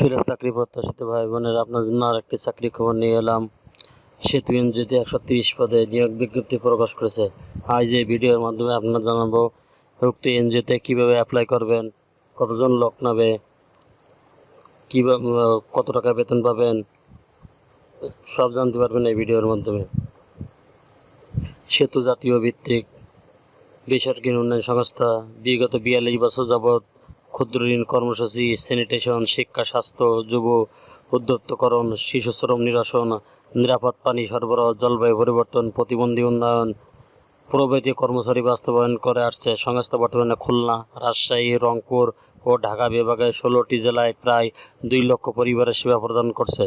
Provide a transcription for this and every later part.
ফিরে চাকরি প্রত্যাশিত ভাই বোনের, আপনার জন্য আর একটি চাকরি খবর নিয়ে এলাম। সেতু এনজিওতে একশো তিরিশ পদে নিয়োগ বিজ্ঞপ্তি প্রকাশ করেছে। আজ এই ভিডিওর মাধ্যমে আপনার জানাব, উক্ত এনজিওতে কীভাবে অ্যাপ্লাই করবেন, কতজন লোক নেবে কীভাবে কত টাকা বেতন পাবেন, সব জানতে পারবেন এই ভিডিওর মাধ্যমে। সেতু জাতীয় ভিত্তিক বেসরকারি উন্নয়ন সংস্থা, বিগত বিয়াল্লিশ বছর যাবৎ ক্ষুদ্র ঋণ কর্মসূচি স্যানিটেশন শিক্ষা, স্বাস্থ্য, যুব উদ্যোক্তকরণ, শিশু শ্রম নিরসন, নিরাপদ পানি সরবরাহ, জলবায়ু পরিবর্তন, প্রতিবন্ধী উন্নয়ন, প্রভৃতি কর্মচারী বাস্তবায়ন করে আসছে সংস্থা বর্তমানে খুলনা, রাজশাহী, রংপুর ও ঢাকা বিভাগে ষোলোটি জেলায় প্রায় দুই লক্ষ পরিবারের সেবা প্রদান করছে।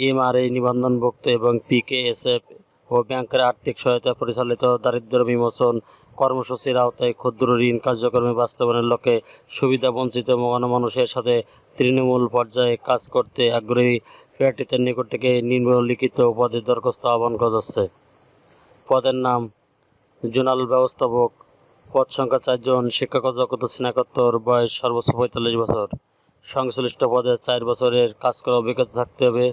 এমআরএ নিবন্ধনভুক্ত এবং পিকেএসএফ ও ব্যাংকের আর্থিক সহায়তা পরিচালিত দারিদ্র্য বিমোচন কর্মসূচির আওতায় ক্ষুদ্র ঋণ কার্যক্রমে বাস্তবায়নের লক্ষ্যে সুবিধা, বঞ্চিত মানুষের সাথে তৃণমূল পর্যায়ে কাজ করতে আগ্রহী প্রার্থীদের নিকট থেকে নিম্নলিখিত পদে দরখাস্ত আহ্বান করা যাচ্ছে। পদের নাম জোনাল ব্যবস্থাপক। পদ সংখ্যা চারজন শিক্ষাগত যোগ্যতা স্নাতকোত্তর বয়স সর্বোচ্চ পঁয়তাল্লিশ বছর। সংশ্লিষ্ট পদে চার বছরের কাজ করার অভিজ্ঞতা থাকতে হবে।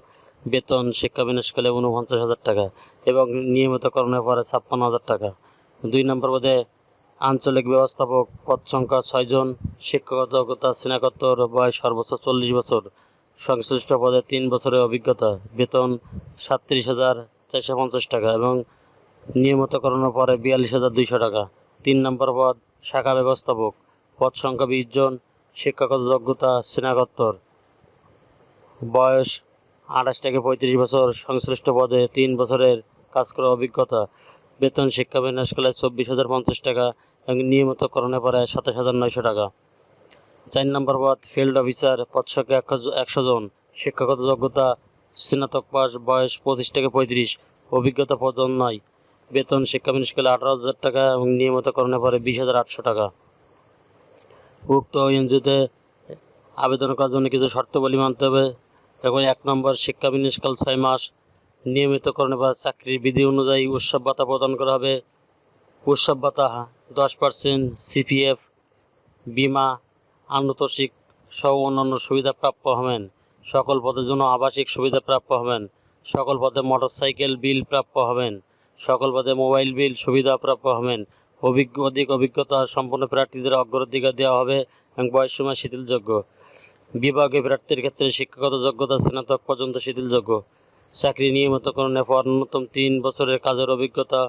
বেতন, শিক্ষা বিনাশকালে উনপঞ্চাশ হাজার টাকা এবং নিয়মিতকরণের পরে ছাপ্পান্ন হাজার টাকা। দুই নম্বর পদে আঞ্চলিক ব্যবস্থাপক পদ সংখ্যা ছয়জন শিক্ষাগত যোগ্যতা, স্নাতকোত্তর বয়স সর্বোচ্চ চল্লিশ বছর, সংশ্লিষ্ট পদে তিন বছরের অভিজ্ঞতা, বেতন সাতত্রিশ হাজার চারশো পঞ্চাশ টাকা এবং নিয়মিতকরণের পরে বিয়াল্লিশ হাজার দুইশো টাকা। তিন নম্বর পদ শাখা ব্যবস্থাপক, পদ সংখ্যা বিশ জন শিক্ষাগত যোগ্যতা, স্নাতকোত্তর বয়স আঠাশ থেকে পঁয়ত্রিশ বছর, সংশ্লিষ্ট পদে তিন বছরের কাজ করার অভিজ্ঞতা বেতন, শিক্ষা বিন্যাসকালে চব্বিশ হাজার পঞ্চাশ টাকা এবং নিয়মিতকরণের পরে সাতাশ হাজার নয়শো টাকা। চার নম্বর পদ ফিল্ড অফিসার পদ একশো জন। শিক্ষাগত যোগ্যতা, স্নাতক পাস বয়স পঁচিশ থেকে পঁয়ত্রিশ, অভিজ্ঞতা পদন নয়। বেতন, শিক্ষা বিনিষ্কালে আঠারো হাজার টাকা এবং নিয়মিতকরণের পরে বিশ হাজার আটশো টাকা। উক্ত এনজিওতে আবেদন করার জন্য কিছু শর্তাবলী মানতে হবে। এবং এক নম্বর, শিক্ষা বিনিষ্কাল ছয় মাস নিয়মিতকরণের বা চাকরির বিধি অনুযায়ী উৎসব ভাতা প্রদান করা হবে। উৎসব ভাতা দশ পার্সেন্ট সিপিএফ বিমা, আনুতোষিক সহ অন্যান্য সুবিধা প্রাপ্য হবেন। সকল পদের জন্য আবাসিক সুবিধা প্রাপ্য হবেন। সকল পদে মোটরসাইকেল বিল প্রাপ্য হবেন। সকল পদে মোবাইল বিল সুবিধা প্রাপ্য হবেন। অভিজ্ঞ, অধিক অভিজ্ঞতা সম্পন্ন প্রার্থীদের অগ্রাধিকার দেওয়া হবে এবং বয়সসীমা শিথিলযোগ্য। বিভাগে প্রার্থীর ক্ষেত্রে শিক্ষাগত যোগ্যতা স্নাতক পর্যন্ত শিথিলযোগ্য। চাকরি নিয়মিতকরণের পর ন্যূনতম তিন বছরের কাজের অভিজ্ঞতা,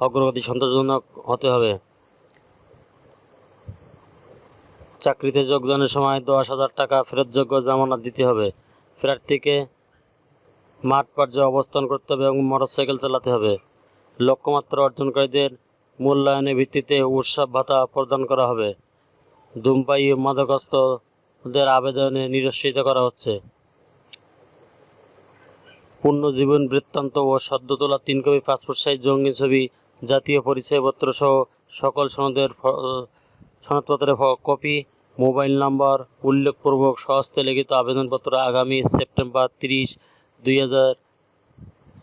অগ্রগতি সন্তোষজনক হতে হবে। চাকরিতে যোগদানের সময় দশ হাজার টাকা ফেরতযোগ্য জামানত দিতে হবে। প্রার্থীকে মাঠ পর্যায়ে অবস্থান করতে হবে এবং মোটরসাইকেল চালাতে হবে। লক্ষ্যমাত্রা অর্জনকারীদের মূল্যায়নের ভিত্তিতে উৎসব ভাতা প্রদান করা হবে। ধূমপায়ী ও মাদকস্থদের আবেদনে নিরস্বীত করা হচ্ছে। পূর্ণ জীবন বৃত্তান্ত ও সদ্য তোলা তিন কপি পাসপোর্ট সাইজ জঙ্গি ছবি, জাতীয় পরিচয়পত্র সহ সকল সনদের সনদপত্রের কপি, মোবাইল নাম্বার, উল্লেখপূর্বক সহস্তে লিখিত আবেদনপত্র আগামী সেপ্টেম্বর তিরিশ, দুই হাজার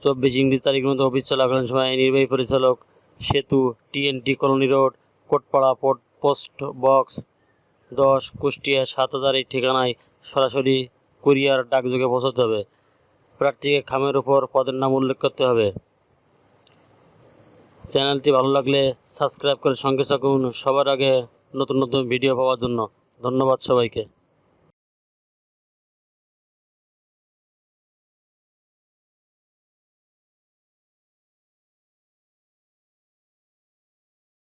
চব্বিশ ইংরেজি তারিখ মধ্যে অফিস চলাকালীন সময় নির্বাহী পরিচালক Setu, TNT colony road, Kotpara post box দশ, কুষ্টিয়া সাত হাজার এই ঠিকানায় সরাসরি কুরিয়ার ডাকযোগে পৌঁছাতে হবে। প্রার্থীকে খামের উপর পদের নাম উল্লেখ করতে হবে। চ্যানেলটি ভালো লাগলে সাবস্ক্রাইব করে সঙ্গে থাকুন। সবার আগে নতুন নতুন ভিডিও পাওয়ার জন্য ধন্যবাদ সবাইকে।